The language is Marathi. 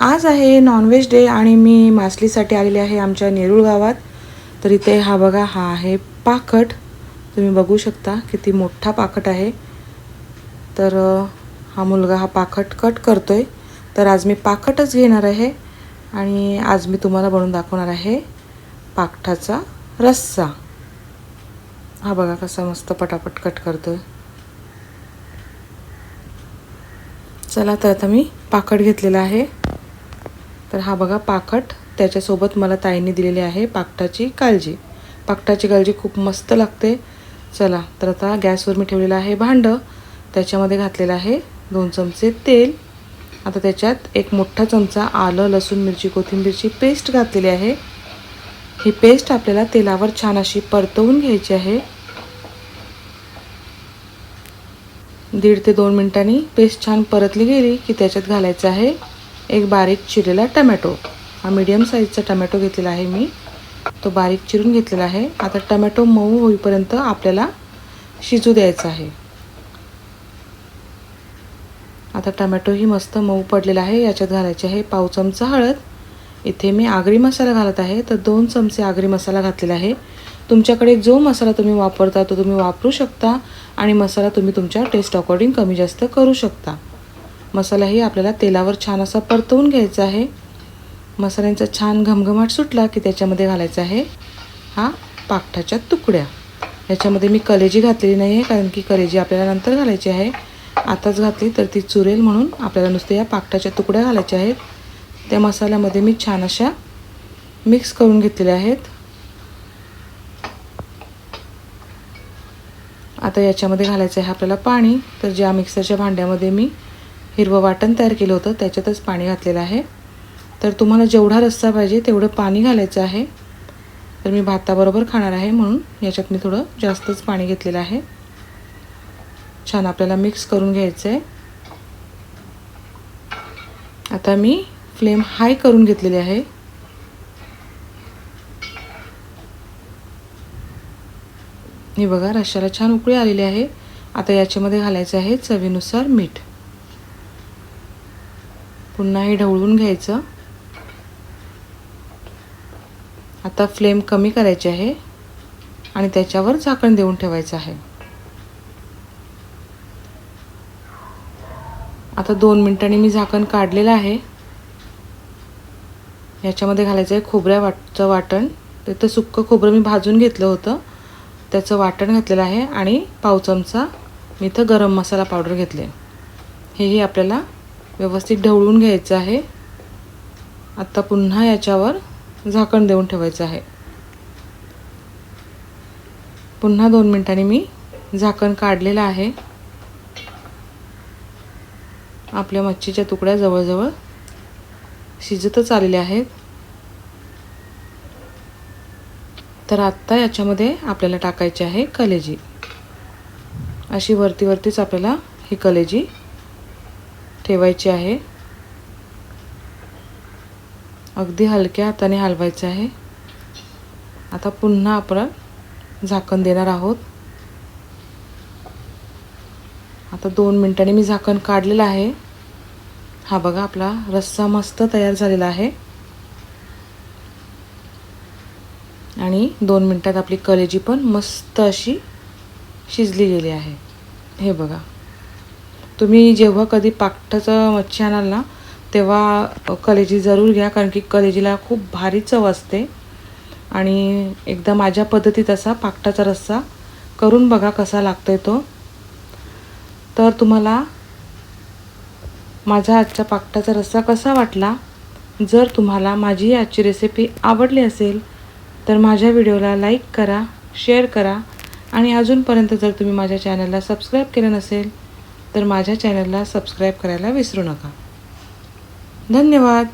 आज आहे नॉनव्हेज डे आणि मी मासलीसाठी आलेले आहे आमच्या नेरूळ गावात. तर इथे हा बघा हा आहे पाकट. तुम्ही बघू शकता किती मोठा पाकट आहे. तर हा मुलगा हा पाकट कट करतो आहे तर आज मी पाकटच घेणार आहे आणि आज मी तुम्हाला बनवून दाखवणार आहे पाखटाचा रस्सा. हा बघा कसा मस्त पटापट कट करतोय. चला तर आता मी पाखट घेतलेला आहे. तर हा बघा पाकट त्याच्यासोबत मला ताईंनी दिलेली आहे पाकटाची काळजी. पाकटाची काळजी खूप मस्त लागते. चला तर आता गॅसवर मी ठेवलेलं आहे भांडं. त्याच्यामध्ये घातलेलं आहे दोन चमचे तेल. आता त्याच्यात एक मोठा चमचा आलं लसूण मिरची कोथिंबीरची पेस्ट घातलेली आहे. ही पेस्ट आपल्याला तेलावर छान अशी परतवून घ्यायची आहे. दीड ते दोन मिनिटांनी पेस्ट छान परतली गेली की त्याच्यात घालायचं आहे. एक बारीक चिरलेला टमॅटो. हा मीडियम साईजचा टमॅटो घेतलेला आहे मी. तो बारीक चिरून घेतलेला आहे. आता टमॅटो मऊ होईपर्यंत आपल्याला शिजू द्यायचा आहे. आता टमॅटोही मस्त मऊ पडलेला आहे. याच्यात घालायचे आहे पाव चमचा हळद. इथे मी आगरी मसाला घालत आहे. तर दोन चमचे आगरी मसाला घातलेला आहे. तुमच्याकडे जो मसाला तुम्ही वापरता तो तुम्ही वापरू शकता आणि मसाला तुम्ही तुमच्या टेस्ट अकॉर्डिंग कमी जास्त करू शकता. मसालाही आपल्याला तेलावर छान असा परतवून घ्यायचा आहे. मसाल्यांचा छान घमघमाट सुटला की त्याच्यामध्ये घालायचा आहे हा पाकठाच्या तुकड्या. याच्यामध्ये मी कलेजी घातलेली नाही आहे कारण की कलेजी आपल्याला नंतर घालायची आहे. आताच घातली तर ती चुरेल म्हणून आपल्याला नुसते या पाकठाच्या तुकड्या घालायच्या आहेत. त्या मसाल्यामध्ये मी छान अशा मिक्स करून घेतलेल्या आहेत. आता याच्यामध्ये घालायचं आहे आपल्याला पाणी. तर ज्या मिक्सरच्या भांड्यामध्ये मी हिरवं वाटण तयार केलं होतं त्याच्यातच पाणी घातलेलं आहे. तर तुम्हाला जेवढा रस्सा पाहिजे तेवढं पाणी घालायचं आहे. तर मी भाताबरोबर खाणार आहे म्हणून याच्यात मी थोडं जास्तच पाणी घेतलेलं आहे. छान आपल्याला मिक्स करून घ्यायचं आहे आता मी फ्लेम हाय करून घेतलेली आहे. हे बघा रश्श्याला छान उकळी आलेली आहे. आता याच्यामध्ये घालायचं आहे चवीनुसार मीठ. पुन्हा हे ढवळून घ्यायचं. आता फ्लेम कमी करायची आहे आणि त्याच्यावर झाकण देऊन ठेवायचं आहे. आता दोन मिनटांनी मी झाकण काढलेलं आहे. याच्यामध्ये घालायचं आहे खोबऱ्या वाटचं वाटण. तर सुक्कं खोबरं मी भाजून घेतलं होतं. त्याचं वाटण घातलेलं आहे आणि पाव चमचा मी इथं गरम मसाला पावडर घेतले हेही आपल्याला व्यवस्थित ढवळून घ्यायचं आहे. आत्ता पुन्हा याच्यावर झाकण देऊन ठेवायचं आहे. पुन्हा दोन मिनिटांनी मी झाकण काढलेलं आहे. आपल्या मच्छीच्या तुकड्या जवळजवळ शिजतच आलेल्या आहेत. तर आत्ता याच्यामध्ये आपल्याला टाकायची आहे कलेजी. अशी वरती वरतीच आपल्याला ही कलेजी ठेवायची आहे. अगदी हलक्या हाताने हलवायचं आहे. आता पुन्हा आपण झाकण देणार आहोत. आता दोन मिनिटांनी मी झाकण काढलेलं आहे. हा बघा आपला रस्सा मस्त तयार झालेला आहे. आणि दोन मिनटात आपली कलेजी पण मस्त अशी शिजली गेली आहे. हे बघा. तुम्ही जेव्हा कधी पाकटाचं मच्छी आणाल ना तेव्हा कलेजी जरूर घ्या कारण की कलेजीला खूप भारी चव असते. आणि एकदा माझ्या पद्धतीत असा पाकटाचा रस्सा करून बघा कसा लागतोय तो. तर तुम्हाला माझा आजचा पाकटाचा रस्सा कसा वाटला? जर तुम्हाला माझी आजची रेसिपी आवडली असेल तर माझ्या व्हिडिओला लाईक करा शेअर करा. आणि अजूनपर्यंत जर तुम्ही माझ्या चॅनलला सबस्क्राईब केलं नसेल तर माझ्या चॅनलला सबस्क्राईब करायला विसरू नका. धन्यवाद.